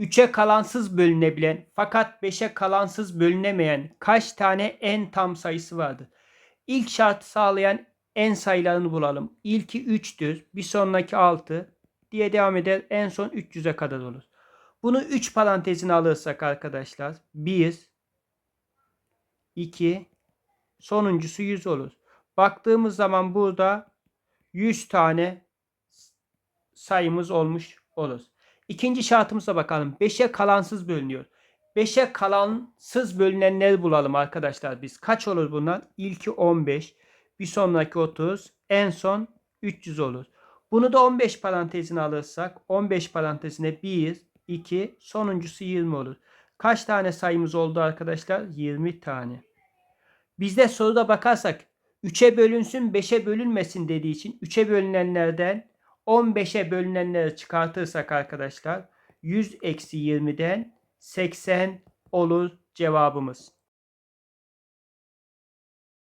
3'e kalansız bölünebilen fakat 5'e kalansız bölünemeyen kaç tane en tam sayısı vardır? İlk şart sağlayan en sayılarını bulalım. İlki 3'tür, bir sonraki 6 diye devam eder. En son 300'e kadar olur. Bunu 3 parantezine alırsak arkadaşlar 1 2 sonuncusu 100 olur. Baktığımız zaman burada 100 tane sayımız olmuş olur. İkinci şartımıza bakalım. 5'e kalansız bölünüyor. 5'e kalansız bölünenleri bulalım arkadaşlar biz. Kaç olur bunlar? İlki 15, bir sonraki 30, en son 300 olur. Bunu da 15 parantezine alırsak 15 parantezine 1, 2, sonuncusu 20 olur. Kaç tane sayımız oldu arkadaşlar? 20 tane. Bizde soruda bakarsak 3'e bölünsün 5'e bölünmesin dediği için 3'e bölünenlerden 15'e bölünenleri çıkartırsak arkadaşlar 100 eksi 20'den 80 olur cevabımız.